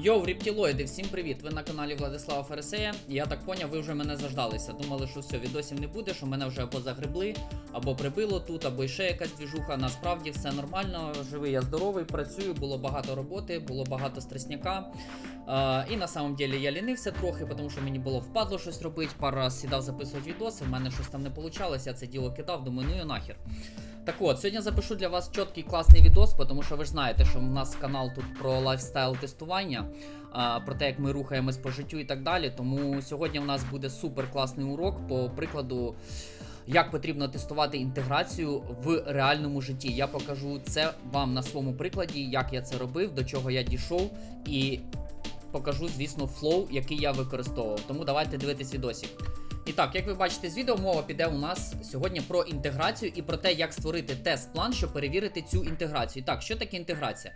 Йоу, рептилоїди, всім привіт! Ви на каналі Владислава Фересея. Я так поняв, ви вже мене заждалися. Думали, що все, відосів не буде, що мене вже або загребли, або прибило тут, або ще якась двіжуха. Насправді все нормально, живий, я здоровий, працюю, було багато роботи, було багато стресняка. І на самом деле я лінився трохи, тому що мені було впадло щось робити. Пару раз сідав записувати відоси, в мене щось там не вийшло, я це діло кидав, думаю, ну і нахер. Так от, сьогодні запишу для вас чіткий класний відос, тому що ви ж знаєте, що у нас канал тут про лайфстайл тестування, про те, як ми рухаємось по життю і так далі. Тому сьогодні у нас буде супер класний урок по прикладу. Як потрібно тестувати інтеграцію в реальному житті. Я покажу це вам на своєму прикладі, як я це робив, до чого я дійшов, і покажу, звісно, флоу, який я використовував. Тому давайте дивитись відосик. І так, як ви бачите з відео, мова піде у нас сьогодні про інтеграцію і про те, як створити тест-план, щоб перевірити цю інтеграцію. Так, що таке інтеграція?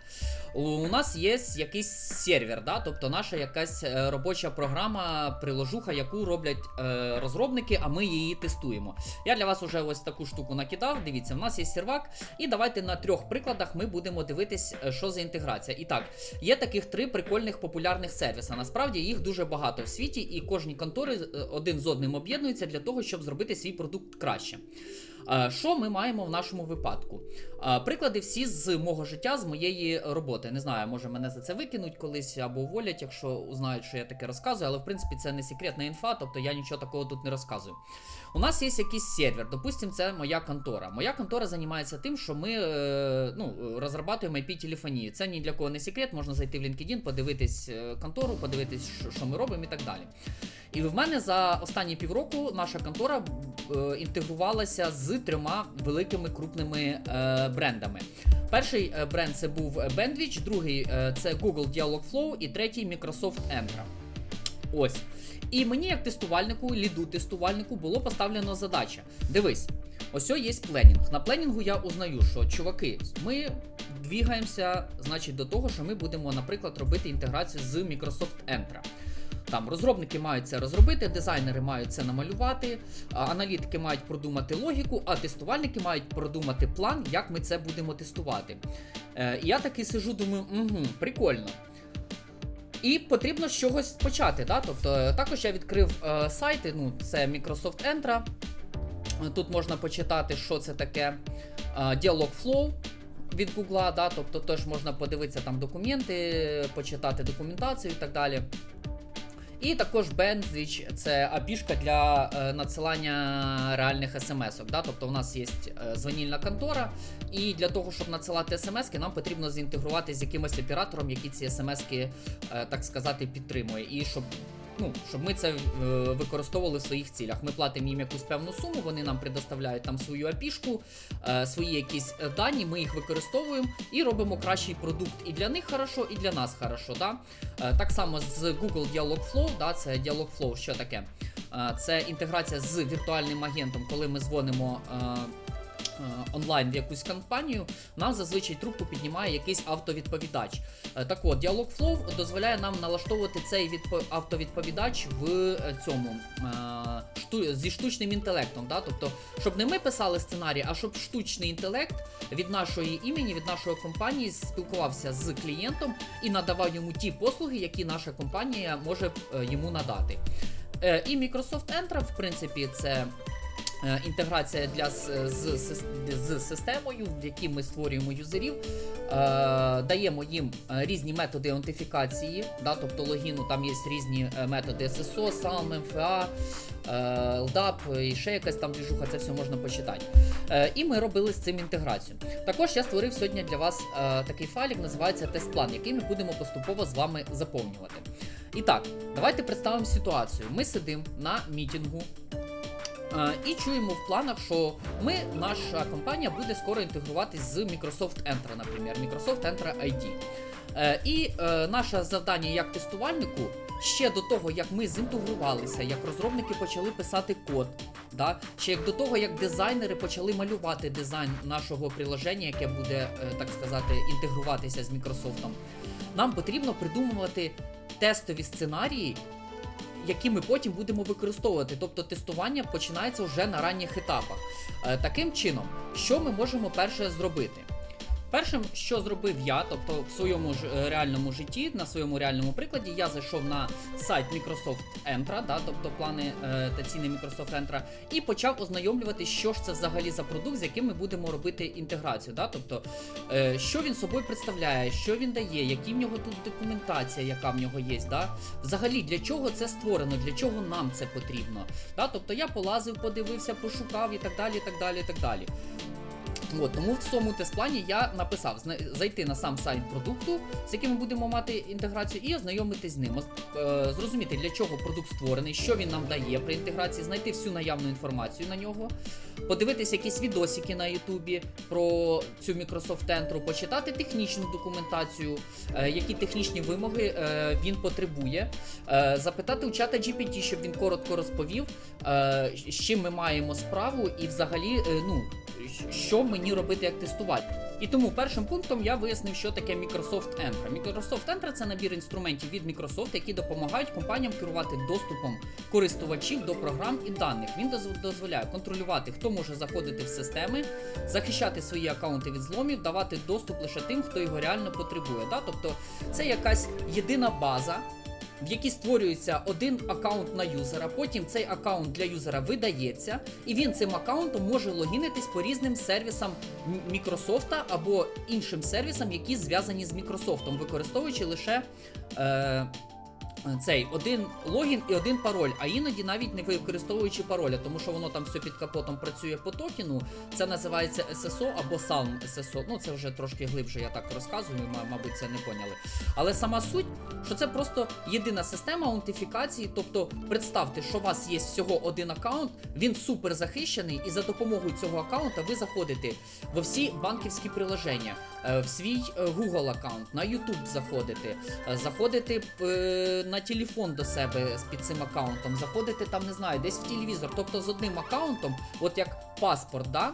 У нас є якийсь сервер, да? тобто наша якась е, робоча програма, приложуха, яку роблять е, розробники, а ми її тестуємо. Я для вас вже ось таку штуку накидав. Дивіться, в нас є сервак, і давайте на трьох прикладах ми будемо дивитись, е, що за інтеграція. І так, є таких три прикольних популярних сервіса. Насправді їх дуже багато в світі, і кожні контори е, один з одним об'єднуються для того, щоб зробити свій продукт краще. Е, Що ми маємо в нашому випадку? Е, Приклади всі з мого життя, з моєї роботи. Не знаю, може мене за це викинуть колись або уволять, якщо узнають, що я таке розказую, але в принципі це не секретна інфа, тобто я нічого такого тут не розказую. У нас є якийсь сервер, допустим, це моя контора. Моя контора займається тим, що ми е, ну, розробляємо IP-телефонію. Це ні для кого не секрет, можна зайти в LinkedIn, подивитись е, контору, подивитись, що, ми робимо і так далі. І в мене за останні півроку наша контора е, інтегрувалася з трьома великими крупними брендами. Перший бренд це був Bandwidth, другий це Google Dialogflow і третій Microsoft Entra. Ось. І мені, як тестувальнику, ліду тестувальнику, було поставлено задача. Дивись, ось є пленінг. На пленінгу я узнаю, що чуваки, ми двігаємося, значить, до того, що ми будемо, наприклад, робити інтеграцію з Microsoft Entra. Там розробники мають це розробити, дизайнери мають це намалювати, аналітики мають продумати логіку, а тестувальники мають продумати план, як ми це будемо тестувати. Е, і я таки сижу, думаю, угу, прикольно. І потрібно з чогось почати. Да? Тобто, е, також я відкрив е, сайти, ну, це Microsoft Entra. Е, Тут можна почитати, що це таке е, Dialogflow від Google, да? тобто теж можна подивитися там документи, почитати документацію і так далі. І також Bandwidth – це апішка для е, надсилання реальних смс-ок. Да? Тобто у нас є е, дзвонільна контора, і для того, щоб надсилати смс-ки, нам потрібно зінтегрувати з якимось оператором, який ці смс-ки, е, так сказати, підтримує. І щоб Ну, щоб ми це е, використовували в своїх цілях. Ми платимо їм якусь певну суму, вони нам предоставляють там свою апішку, е, свої якісь е, дані, ми їх використовуємо і робимо кращий продукт і для них хорошо, і для нас хорошо. Да? Е, так само з Google Dialogflow, да, це Dialogflow, що таке? Е, це інтеграція з віртуальним агентом, коли ми дзвонимо. Е, онлайн в якусь компанію, нам зазвичай трубку піднімає якийсь автовідповідач. Е, Так от, Dialogflow дозволяє нам налаштовувати цей автовідповідач в е, цьому е, зі штучним інтелектом. Да? Тобто, щоб не ми писали сценарій, а щоб штучний інтелект від нашої імені, від нашої компанії спілкувався з клієнтом і надавав йому ті послуги, які наша компанія може е, йому надати. Е, І Microsoft Entra, в принципі, це е, інтеграція для з, з, з, системою, в якій ми створюємо юзерів, е, даємо їм е, різні методи аутентифікації, да, тобто логіну, там є різні е, методи SSO, SAM, MFA, е, LDAP і ще якась там двіжуха, це все можна почитати. Е, і ми робили з цим інтеграцію. Також я створив сьогодні для вас е, такий файлик, називається тест-план, який ми будемо поступово з вами заповнювати. І так, давайте представимо ситуацію. Ми сидимо на мітінгу. Е, І чуємо в планах, що ми, наша компанія буде скоро інтегруватись з Microsoft Entra, наприклад, Microsoft Entra ID. Е, І е, наше завдання як тестувальнику ще до того, як ми зінтегрувалися, як розробники почали писати код, да? ще як до того, як дизайнери почали малювати дизайн нашого приложення, яке буде, так сказати, інтегруватися з Microsoft, нам потрібно придумувати тестові сценарії, які ми потім будемо використовувати. Тобто тестування починається вже на ранніх етапах. Е, таким чином, що ми можемо перше зробити? Першим, що зробив я, тобто в своєму ж е, реальному житті, на своєму реальному прикладі, я зайшов на сайт Microsoft Entra, да, тобто плани е, та ціни Microsoft Entra, і почав ознайомлювати, що ж це взагалі за продукт, з яким ми будемо робити інтеграцію. Да, тобто, е, що він собою представляє, що він дає, які в нього тут документація, яка в нього є. Да? Взагалі, для чого це створено, для чого нам це потрібно. Да? Тобто я полазив, подивився, пошукав і так далі. і так далі, і так далі. От, тому в цьому тест-плані я написав зайти на сам сайт продукту, з яким ми будемо мати інтеграцію, і ознайомитись з ним. Е, Зрозуміти, для чого продукт створений, що він нам дає при інтеграції, знайти всю наявну інформацію на нього, подивитись якісь відосики на Ютубі про цю Microsoft Entra, почитати технічну документацію, е, які технічні вимоги е, він потребує, е, запитати у чата GPT, щоб він коротко розповів, з чим ми маємо справу, і взагалі, ну, що мені робити, як тестувати. І тому першим пунктом я вияснив, що таке Microsoft Entra. Microsoft Entra це набір інструментів від Microsoft, які допомагають компаніям керувати доступом користувачів до програм і даних. Він дозволяє контролювати, хто може заходити в системи, захищати свої аккаунти від зломів, давати доступ лише тим, хто його реально потребує. Да? Тобто це якась єдина база. В якій створюється один аккаунт на юзера, потім цей аккаунт для юзера видається, і він цим аккаунтом може логінитись по різним сервісам Мікрософта або іншим сервісам, які зв'язані з Мікрософтом, використовуючи лише е, цей один логін і один пароль, а іноді навіть не використовуючи пароля, тому що воно там все під капотом працює по токену. Це називається SSO або Salm SSO. Ну це вже трошки глибше, я так розказую, мабуть, це не поняли. Але сама суть, що це просто єдина система аутентифікації. Тобто, представте, що у вас є всього один аккаунт, він супер захищений, і за допомогою цього аккаунта ви заходите во всі банківські приложення, е, в свій е, Google аккаунт, на YouTube заходите, е, заходите е, на телефон до себе з- під цим аккаунтом, заходите там, не знаю, десь в телевізор. Тобто з одним аккаунтом, от як паспорт, да?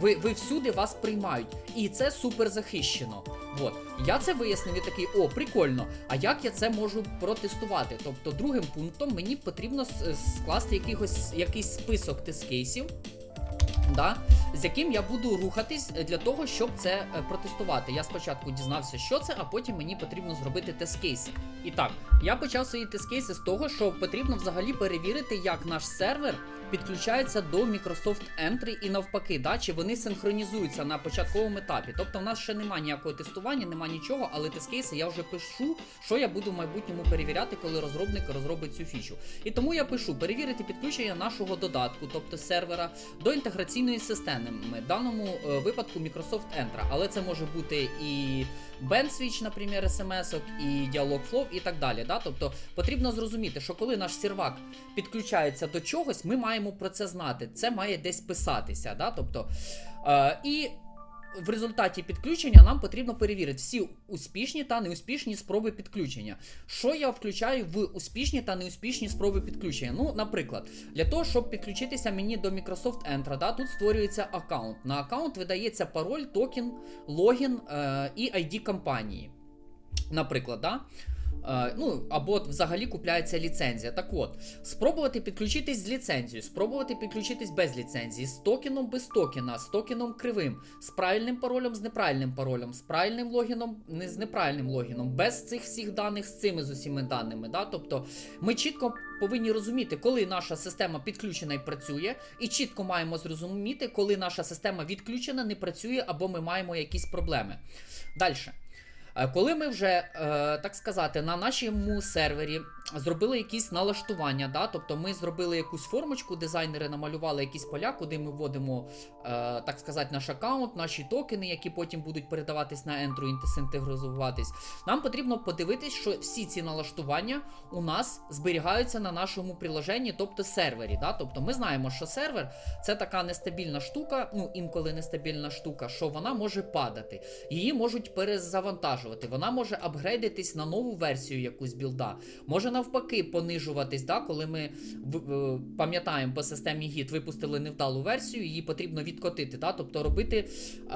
Ви, ви всюди вас приймають. І це супер захищено. От. Я це вияснив і такий, о, прикольно. А як я це можу протестувати? Тобто, другим пунктом мені потрібно скласти якихось, якийсь список тест-кейсів, да, з яким я буду рухатись для того, щоб це е, протестувати. Я спочатку дізнався, що це, а потім мені потрібно зробити тест-кейси. І так, я почав свої тест-кейси з того, що потрібно взагалі перевірити, як наш сервер підключається до Microsoft Entry і навпаки, да, чи вони синхронізуються на початковому етапі. Тобто, в нас ще немає ніякого тестування, немає нічого, але тест-кейси я вже пишу, що я буду в майбутньому перевіряти, коли розробник розробить цю фічу. І тому я пишу перевірити підключення нашого додатку, тобто сервера, до інтеграційної системи. В даному е, випадку Microsoft Entra. Але це може бути і BandSwitch, наприклад, SMS, і Dialogflow і так далі. Да? Тобто потрібно зрозуміти, що коли наш сервак підключається до чогось, ми маємо про це знати. Це має десь писатися. Да? Тобто, е, і в результаті підключення нам потрібно перевірити всі успішні та неуспішні спроби підключення. Що я включаю в успішні та неуспішні спроби підключення? Ну, наприклад, для того, щоб підключитися мені до Microsoft Entra, да, тут створюється аккаунт. На аккаунт видається пароль, токен, логін е, і ID компанії. Наприклад, да? Е, ну, або взагалі купляється ліцензія. Так от, спробувати підключитись з ліцензією, спробувати підключитись без ліцензії, з токеном без токена, з токеном кривим, з правильним паролем, з неправильним паролем, з правильним логіном, не з неправильним логіном, без цих всіх даних, з цими з усіма даними. Да? Тобто ми чітко повинні розуміти, коли наша система підключена і працює, і чітко маємо зрозуміти, коли наша система відключена, не працює або ми маємо якісь проблеми. Далі. Е, Коли ми вже, е, так сказати, на нашому сервері зробили якісь налаштування, да? тобто ми зробили якусь формочку, дизайнери намалювали якісь поля, куди ми вводимо, е, так сказати, наш аккаунт, наші токени, які потім будуть передаватись на Entrу і синтезуватись. Нам потрібно подивитись, що всі ці налаштування у нас зберігаються на нашому приложенні, тобто сервері. Да? Тобто ми знаємо, що сервер це така нестабільна штука, ну інколи нестабільна штука, що вона може падати. Її можуть перезавантажувати. Вона може апгрейдитись на нову версію якусь білда. Може, навпаки понижуватись, да, коли ми пам'ятаємо по системі гід, випустили невдалу версію, її потрібно відкотити. Да, тобто робити е,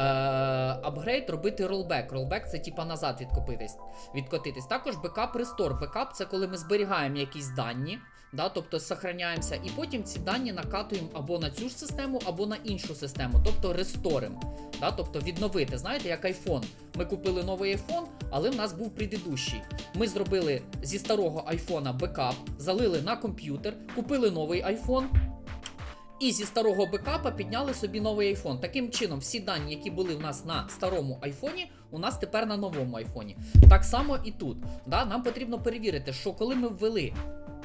апгрейд, робити ролбек. Ролбек це типа назад відкопитись, відкотитись. Також бекап рестор. Бекап це коли ми зберігаємо якісь дані. Да, тобто сохраняємося, і потім ці дані накатуємо або на цю ж систему, або на іншу систему, тобто ресторим. Да, тобто відновити. Знаєте, як iPhone. Ми купили новий iPhone, але в нас був предыдущий. Ми зробили зі старого айфона бекап, залили на комп'ютер, купили новий iPhone. І зі старого бекапа підняли собі новий iPhone. Таким чином, всі дані, які були в нас на старому айфоні, у нас тепер на новому айфоні. Так само і тут. Да? Нам потрібно перевірити, що коли ми ввели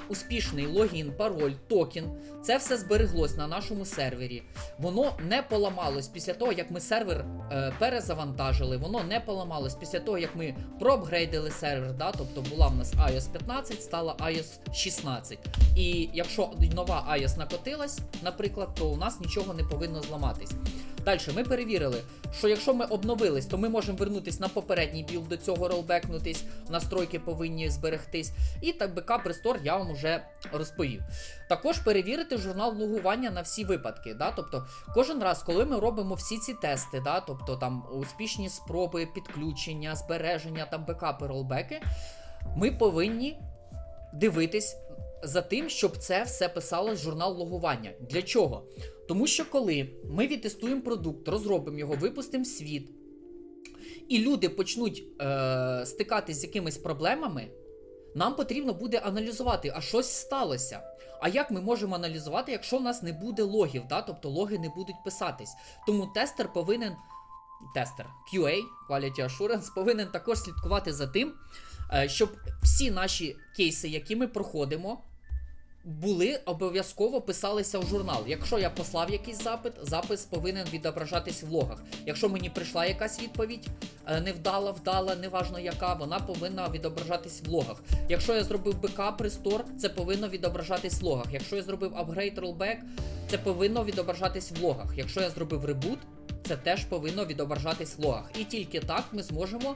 успішний логін, пароль, токен, це все збереглось на нашому сервері. Воно не поламалось після того, як ми сервер е, перезавантажили. Воно не поламалось після того, як ми проапгрейдили сервер. Да? Тобто була в нас iOS 15, стала iOS 16. І якщо нова iOS накотилась, наприклад, то у нас нічого не повинно зламатись. Далі ми перевірили, що якщо ми обновились, то ми можемо вернутись на попередній білд до цього ролбекнутись, настройки повинні зберегтись. І так бекап рестор я вам вже розповів. Також перевірити журнал логування на всі випадки. Да? Тобто, кожен раз, коли ми робимо всі ці тести, да? тобто там успішні спроби підключення, збереження, там бекапи, ролбеки, ми повинні дивитись за тим, щоб це все писалось журнал логування. Для чого? Тому що коли ми відтестуємо продукт, розробимо його, випустимо в світ, і люди почнуть е, стикатись з якимись проблемами, нам потрібно буде аналізувати, а щось сталося. А як ми можемо аналізувати, якщо в нас не буде логів, да? тобто логи не будуть писатись? Тому тестер повинен. Тестер QA, Quality Assurance, повинен також слідкувати за тим, е, щоб всі наші кейси, які ми проходимо, були обов'язково писалися в журнал. Якщо я послав якийсь запит, запис повинен відображатись в логах. Якщо мені прийшла якась відповідь, е, невдала, вдала, неважно яка, вона повинна відображатись в логах. Якщо я зробив бекап, рестор, це повинно відображатись в логах. Якщо я зробив апгрейд, ролбек, це повинно відображатись в логах. Якщо я зробив ребут, це теж повинно відображатись в логах. І тільки так ми зможемо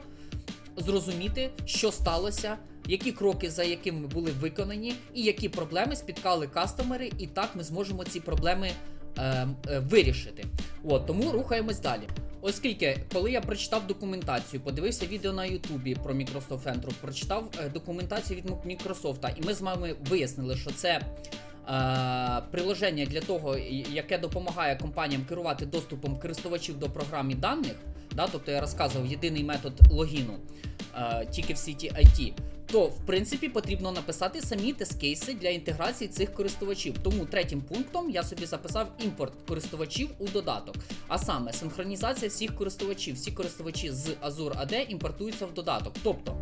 зрозуміти, що сталося, які кроки за якими були виконані, і які проблеми спіткали кастомери, і так ми зможемо ці проблеми е, е, вирішити. От тому рухаємось далі. Оскільки, коли я прочитав документацію, подивився відео на Ютубі про Microsoft Entro, прочитав е, документацію від Microsoft, і ми з вами вияснили, що це е, приложення для того, яке допомагає компаніям керувати доступом користувачів до програм даних. Да, тобто я розказував єдиний метод логіну е, тільки в сіті IT, то в принципі потрібно написати самі тест-кейси для інтеграції цих користувачів. Тому третім пунктом я собі записав імпорт користувачів у додаток. А саме синхронізація всіх користувачів. Всі користувачі з Azure AD імпортуються в додаток. Тобто,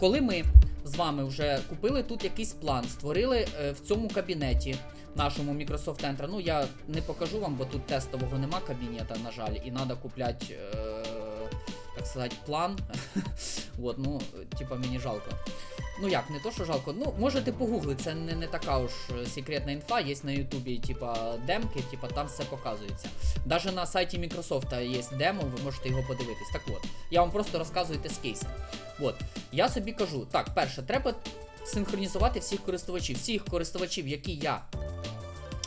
коли ми з вами вже купили тут якийсь план, створили е, в цьому кабінеті. Нашому Microsoft Entra. Ну я не покажу вам, бо тут тестового нема кабінета, на жаль, і треба купляти, е, так сказати, план. От, ну, типа, мені жалко. Ну як, не то, що жалко. Ну, можете погуглити, це не, не така уж секретна інфа, є на Ютубі, типа, демки, типа, там все показується. Даже на сайті Microsoft є демо, ви можете його подивитись. Так от, я вам просто розказую тест-кейси. От, я собі кажу, так, перше, треба синхронізувати всіх користувачів. Всіх користувачів, які я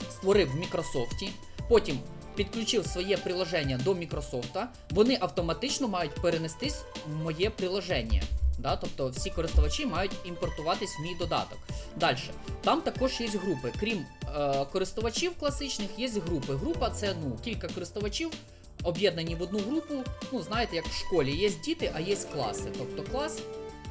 створив в Мікрософті, потім підключив своє приложення до Мікрософта, вони автоматично мають перенестись в моє приложення. Да? Тобто всі користувачі мають імпортуватись в мій додаток. Далі, там також є групи. Крім е, користувачів класичних, є групи. Група це ну, кілька користувачів. Об'єднані в одну групу, ну знаєте, як в школі є діти, а є класи. Тобто клас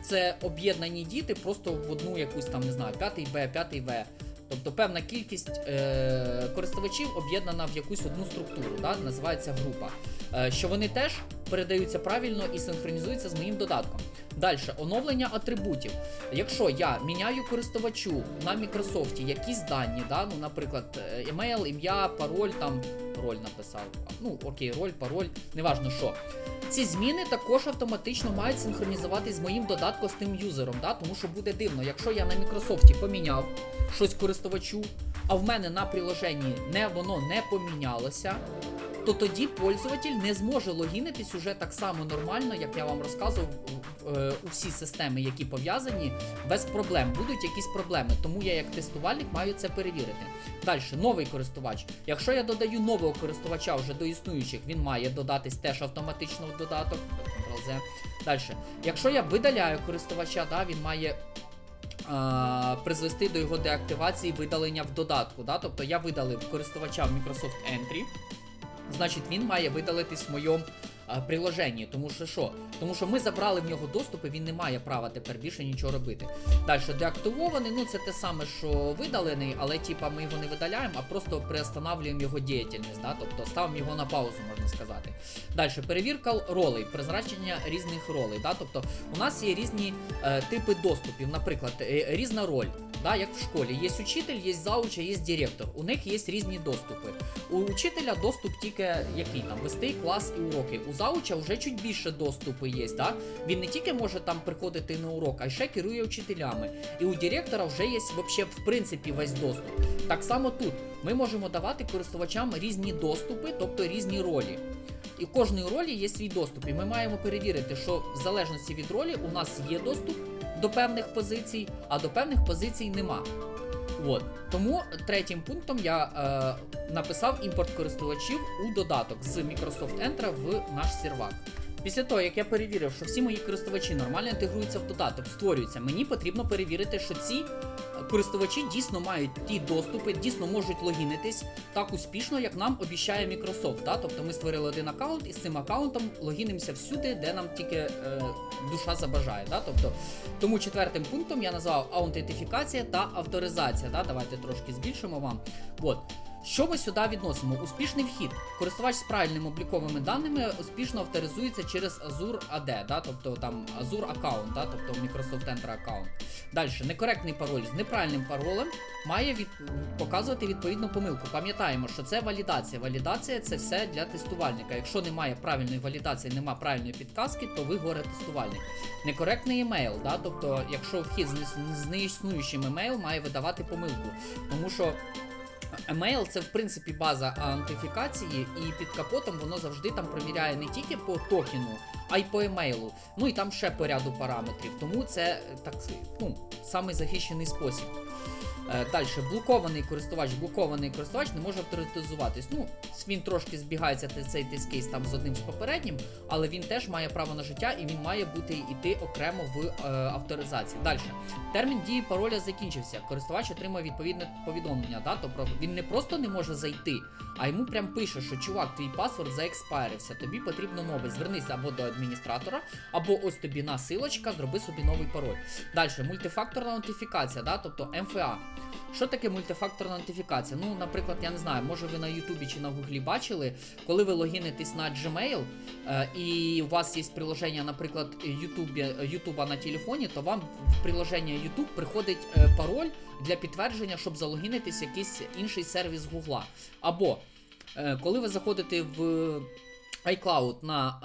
це об'єднані діти просто в одну якусь там, не знаю, 5 Б, 5 В. Тобто певна кількість е, користувачів об'єднана в якусь одну структуру, да, називається група. Е, що вони теж передаються правильно і синхронізуються з моїм додатком. Далі, оновлення атрибутів. Якщо я міняю користувачу на Microsoft якісь дані, да, ну, наприклад, емейл, ім'я, пароль, там роль написав. Ну, окей, роль, пароль, неважно що. Ці зміни також автоматично мають синхронізуватись з моїм додатком з тим юзером, да? тому що буде дивно, якщо я на Microsoft поміняв щось користувачу, а в мене на приложенні не, воно не помінялося, то тоді пользователь не зможе логінитись уже так само нормально, як я вам розказував е, у всі системи, які пов'язані, без проблем. Будуть якісь проблеми, тому я як тестувальник маю це перевірити. Далі, новий користувач. Якщо я додаю нового користувача вже до існуючих, він має додатись теж автоматично в додаток. Далі. Якщо я видаляю користувача, да, він має призвести до його деактивації видалення в додатку. Да? Тобто я видалив користувача в Microsoft Entry, значить він має видалитись в моєму приложенні. Тому що що? Тому що ми забрали в нього доступ, і він не має права тепер більше нічого робити. Далі деактивований, ну це те саме, що видалений, але типа ми його не видаляємо, а просто приостанавлюємо його діяльність, да? тобто ставимо його на паузу, можна сказати. Далі перевірка ролей, призначення різних ролей. Да? Тобто у нас є різні е, типи доступів, наприклад, е, різна роль. Да, як в школі, є учитель, є зауча, є директор. У них є різні доступи. У учителя доступ тільки який там вести клас і уроки. У зауча вже чуть більше доступу є. Да? Він не тільки може там приходити на урок, а ще керує вчителями. І у директора вже є вообще, в принципі весь доступ. Так само тут ми можемо давати користувачам різні доступи, тобто різні ролі. І кожної ролі є свій доступ. І ми маємо перевірити, що в залежності від ролі у нас є доступ до певних позицій, а до певних позицій нема. От. Тому третім пунктом я е, написав імпорт користувачів у додаток з Microsoft Entra в наш сервак. Після того, як я перевірив, що всі мої користувачі нормально інтегруються в додаток, створюються, мені потрібно перевірити, що ці користувачі дійсно мають ті доступи, дійсно можуть логінитись так успішно, як нам обіщає Microsoft. Да? Тобто ми створили один аккаунт і з цим аккаунтом логінимося всюди, де нам тільки е, душа забажає. Да? Тобто, тому четвертим пунктом я назвав аутентифікація та авторизація. Да? Давайте трошки збільшимо вам. От. Що ми сюди відносимо? Успішний вхід. Користувач з правильними обліковими даними успішно авторизується через Azure AD, да? тобто там Azure аккаунт, да? тобто Microsoft Entra аккаунт. Далі, некоректний пароль з неправильним паролем має від... показувати відповідну помилку. Пам'ятаємо, що це валідація. Валідація це все для тестувальника. Якщо немає правильної валідації, немає правильної підказки, то ви горе тестувальник. Некоректний емейл, да? тобто, якщо вхід з неіснуючим емейл має видавати помилку. Тому що Емейл це в принципі база аутентифікації, і під капотом воно завжди там провіряє не тільки по токену, а й по емейлу. Ну і там ще по ряду параметрів. Тому це так ну, самий захищений спосіб. Е, Далі, блокований користувач, блокований користувач не може авторитизуватись. Ну, він трошки збігається цей тест-кейс там з одним з попереднім, але він теж має право на життя і він має бути іти окремо в е, авторизації. Далі. Термін дії пароля закінчився. Користувач отримує відповідне повідомлення. Да? Тобто він не просто не може зайти, а йому прям пише, що чувак, твій паспорт заекспайрився, тобі потрібно новий. Звернися або до адміністратора, або ось тобі насилочка, зроби собі новий пароль. Далі, мультифакторна аутентифікація, да? тобто МФА. Що таке мультифакторна аутентифікація? Ну, наприклад, я не знаю, може ви на Ютубі чи на Гуглі бачили, коли ви логінитесь на Gmail, е, і у вас є приложення, наприклад, Ютуба на телефоні, то вам в приложення YouTube приходить е, пароль для підтвердження, щоб залогінитись якийсь інший сервіс Гугла. Або коли ви заходите в iCloud на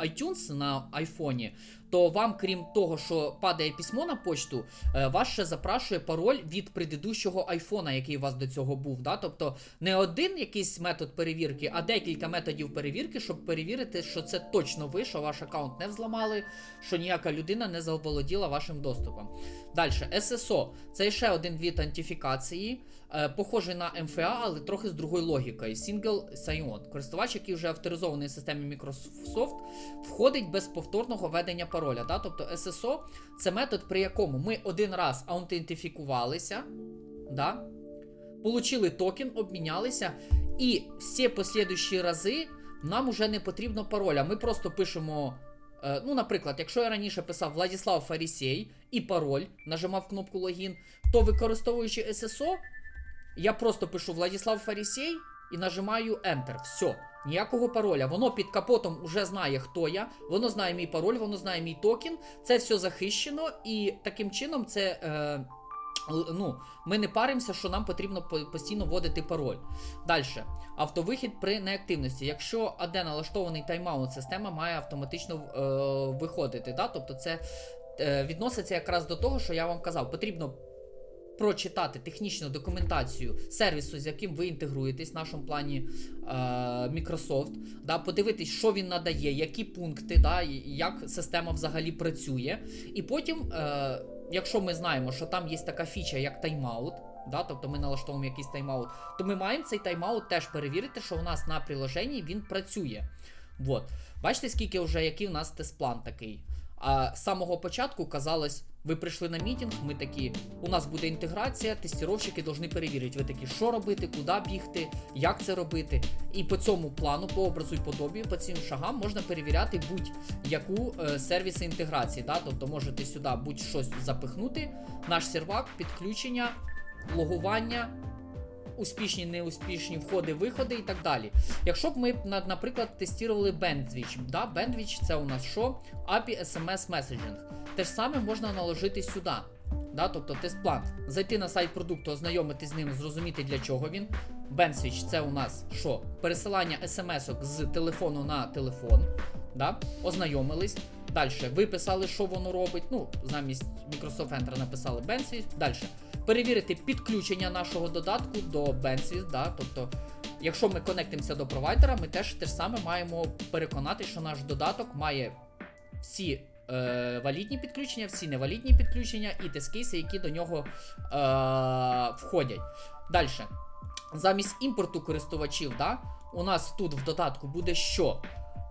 е, iTunes на айфоні, то вам, крім того, що падає письмо на почту, е, вас ще запрашує пароль від предыдущого айфона, який у вас до цього був. Да? Тобто не один якийсь метод перевірки, а декілька методів перевірки, щоб перевірити, що це точно ви, що ваш аккаунт не взламали, що ніяка людина не заволоділа вашим доступом. Далі, SSO це ще один від антифікації, е, похожий на MFA, але трохи з другою логікою. Single Sign-On. Користувач, який вже авторизований в системі Microsoft, входить без повторного введення пароля. Да? Тобто SSO це метод, при якому ми один раз аутентифікувалися, да? получили токен, обмінялися, і всі послідуючі рази нам уже не потрібно пароля. Ми просто пишемо. е, Ну, наприклад, якщо я раніше писав Владислав Фарісей і пароль, нажимав кнопку логін, то використовуючи SSO, я просто пишу Владислав Фарісей і нажимаю Enter. Все. Ніякого пароля. Воно під капотом вже знає, хто я, воно знає мій пароль, воно знає мій токен. Це все захищено, і таким чином це. Е, ну, ми не паримося, що нам потрібно постійно вводити пароль. Далі. Автовихід при неактивності. Якщо АД налаштований тайм-аут, система має автоматично е, виходити. Да? Тобто це е, відноситься якраз до того, що я вам казав. Потрібно прочитати технічну документацію сервісу, з яким ви інтегруєтесь в нашому плані е, Microsoft, да, подивитись, що він надає, які пункти, да, як система взагалі працює. І потім, е, якщо ми знаємо, що там є така фіча, як тайм-аут, да, тобто ми налаштовуємо якийсь тайм-аут, то ми маємо цей тайм-аут теж перевірити, що у нас на приложенні він працює. Вот. Бачите, скільки вже який у нас тест-план такий. А з самого початку казалось, ви прийшли на мітінг, ми такі, у нас буде інтеграція, тестіровщики повинні перевірити. Ви такі, що робити, куди бігти, як це робити. І по цьому плану, по образу і подобію, по цим шагам можна перевіряти будь-яку е, сервіси інтеграції. Да? Тобто можете сюди будь-щось запихнути, наш сервак, підключення, логування. Успішні, неуспішні входи, виходи і так далі. Якщо б ми, наприклад, тестували Bandwidth, да? Bandwidth це у нас що? API SMS Messaging. Те ж саме можна наложити сюди. Да? Тобто тест-план. Зайти на сайт продукту, ознайомитись з ним, зрозуміти для чого він. Bandswitch це у нас що? Пересилання смс-ок з телефону на телефон. Да? Ознайомились. Далі виписали, що воно робить. Ну, замість Microsoft Enter написали Bandswitch. Далі. Перевірити підключення нашого додатку до Bandswitch, да? тобто Якщо ми конектимося до провайдера, ми теж те ж саме маємо переконати, що наш додаток має всі е, валідні підключення, всі невалідні підключення і тест-кейси, які до нього е, входять. Далі. Замість імпорту користувачів, да, у нас тут в додатку буде що?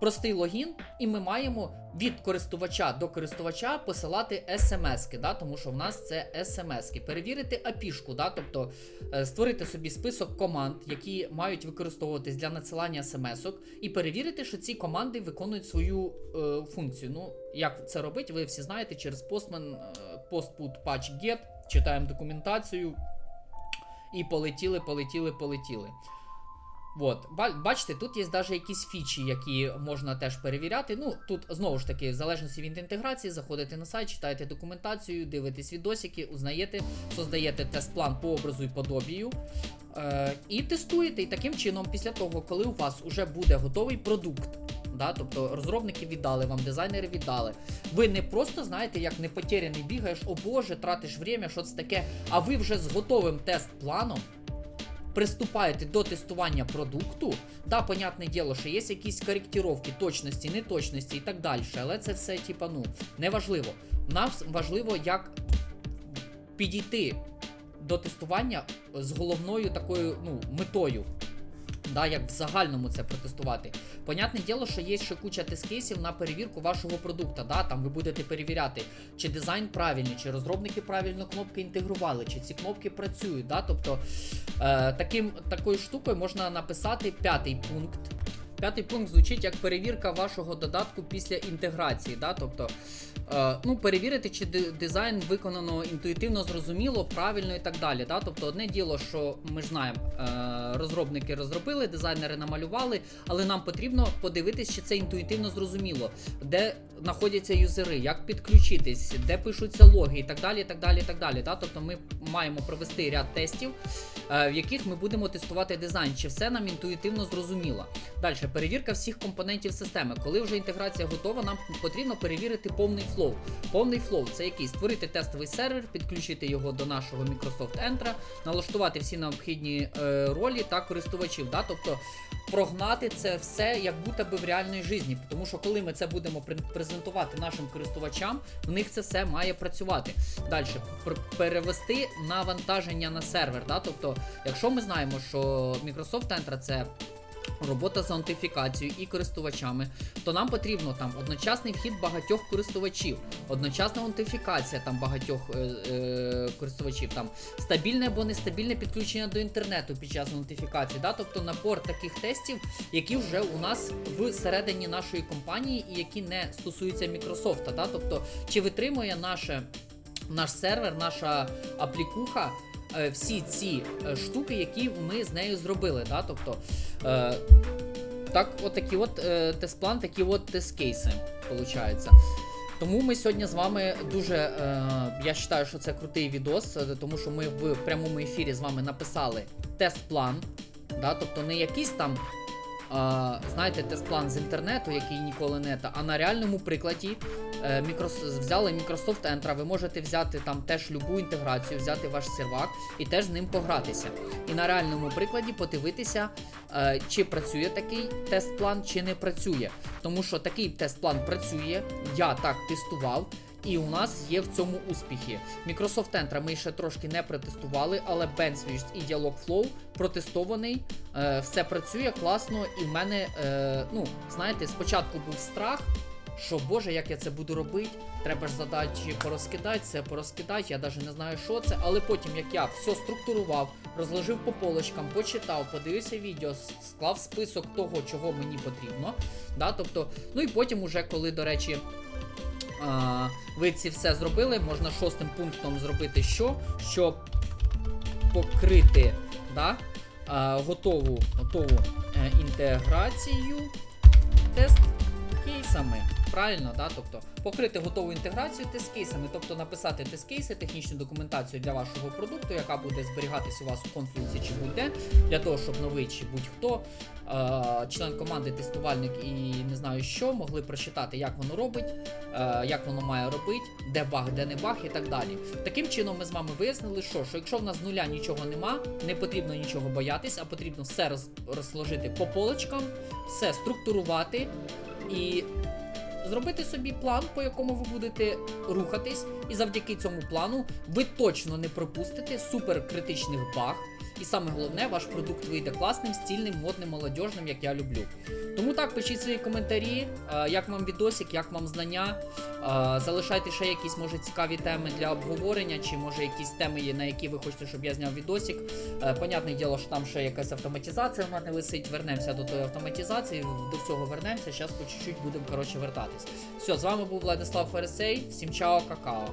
Простий логін, і ми маємо від користувача до користувача посилати смс-ки, да, тому що в нас це смс-ки. Перевірити API-шку, да, тобто е, створити собі список команд, які мають використовуватись для надсилання смс-ок, і перевірити, що ці команди виконують свою е, функцію. Ну, як це робити, ви всі знаєте, через Postman, е, postput patch get, читаємо документацію. І полетіли, полетіли, полетіли. От, бачите, тут є навіть якісь фічі, які можна теж перевіряти. Ну, тут знову ж таки, в залежності від інтеграції, заходите на сайт, читаєте документацію, дивитесь відосики, узнаєте, создаєте тест-план по образу і подобію. Е, і тестуєте. І таким чином, після того, коли у вас вже буде готовий продукт, да, тобто розробники віддали вам, дизайнери віддали. Ви не просто знаєте, як не потеряний бігаєш, о Боже, тратиш время, що це таке, а ви вже з готовим тест-планом приступаєте до тестування продукту. Да, понятне діло, що є якісь коректировки, точності, неточності і так далі. Але це все, типа, ну, не важливо. Нам важливо, як підійти до тестування з головною такою ну, метою. Да, як в загальному це протестувати. Понятне діло, що є ще куча тест-кейсів на перевірку вашого продукту. Да? Там ви будете перевіряти, чи дизайн правильний, чи розробники правильно кнопки інтегрували, чи ці кнопки працюють. Да? Тобто е, таким, такою штукою можна написати п'ятий пункт. П'ятий пункт звучить як перевірка вашого додатку після інтеграції. Да? Тобто, е, ну, перевірити, чи дизайн виконано інтуїтивно, зрозуміло, правильно і так далі. Да? Тобто, одне діло, що ми ж знаємо, е, розробники розробили, дизайнери намалювали, але нам потрібно подивитись, чи це інтуїтивно зрозуміло, де знаходяться юзери, як підключитись, де пишуться логи і так далі. і так далі, і так далі. Да? Тобто ми маємо провести ряд тестів, е, в яких ми будемо тестувати дизайн, чи все нам інтуїтивно зрозуміло. Далі, перевірка всіх компонентів системи. Коли вже інтеграція готова, нам потрібно перевірити повний флоу. Повний флоу це який? Створити тестовий сервер, підключити його до нашого Microsoft Entra, налаштувати всі необхідні е, ролі та користувачів. Да? Тобто прогнати це все як будто би в реальній житті. Тому що коли ми це будемо пре- презентувати нашим користувачам, в них це все має працювати. Далі перевести навантаження на сервер. Да? Тобто, якщо ми знаємо, що Microsoft Entra це робота з аутентифікацією і користувачами, то нам потрібно там одночасний вхід багатьох користувачів, одночасна аутентифікація там багатьох е, е, користувачів, там стабільне або нестабільне підключення до інтернету під час аутентифікації. Да? Тобто набор таких тестів, які вже у нас всередині нашої компанії і які не стосуються Microsoft. Да? Тобто, чи витримує наше, наш сервер, наша аплікуха. Е, Всі ці е, штуки, які ми з нею зробили, да? тобто Е, так, от такі от е, тест-план, такі от тест-кейси, виходить. Тому ми сьогодні з вами дуже. Е, я вважаю, що це крутий відос, е, тому що ми в прямому ефірі з вами написали тест-план. Да? Тобто не якийсь там знаєте, тест-план з інтернету, який ніколи не та, а на реальному прикладі е, взяли Microsoft Entra, ви можете взяти там теж любу інтеграцію, взяти ваш сервак і теж з ним погратися. І на реальному прикладі подивитися, е, чи працює такий тест-план, чи не працює. Тому що такий тест-план працює, я так тестував. І у нас є в цьому успіхи. Microsoft Entra ми ще трошки не протестували, але BenSwitch і Dialogflow протестований. Е, все працює класно, і в мене, е, ну, знаєте, спочатку був страх, що Боже, як я це буду робити, треба ж задачі порозкидати, це порозкидати, я навіть не знаю, що це. Але потім, як я все структурував, розложив по полочкам, почитав, подивився відео, склав список того, чого мені потрібно. Да, тобто, ну і потім, уже коли, до речі. А, ви ці все зробили, можна шостим пунктом зробити що? Щоб покрити да, а, готову, готову е, інтеграцію тест кейсами. Правильно, да? тобто покрити готову інтеграцію тест кейсами, тобто написати тест кейси, технічну документацію для вашого продукту, яка буде зберігатися у вас у конфлікті чи будь-де, для того, щоб новий чи будь-хто, е, член команди, тестувальник і не знаю що, могли прочитати, як воно робить, е, як воно має робити, де баг, де не баг і так далі. Таким чином ми з вами вияснили, що, що якщо в нас з нуля нічого нема, не потрібно нічого боятись, а потрібно все роз, розложити по полочкам, все структурувати і зробити собі план, по якому ви будете рухатись, і завдяки цьому плану ви точно не пропустите суперкритичних баг. І саме головне, ваш продукт вийде класним, стільним, модним, молодіжним, як я люблю. Тому так, пишіть свої коментарі, е, як вам відосик, як вам знання. Е, Залишайте ще якісь, може, цікаві теми для обговорення, чи може якісь теми на які ви хочете, щоб я зняв відосик. Е, Понятне діло, що там ще якась автоматизація в мене висить. Вернемося до тої автоматизації, до всього вернемося. Зараз по чуть-чуть будемо коротше вертатись. Все, з вами був Владислав Фересей. Всім чао, какао.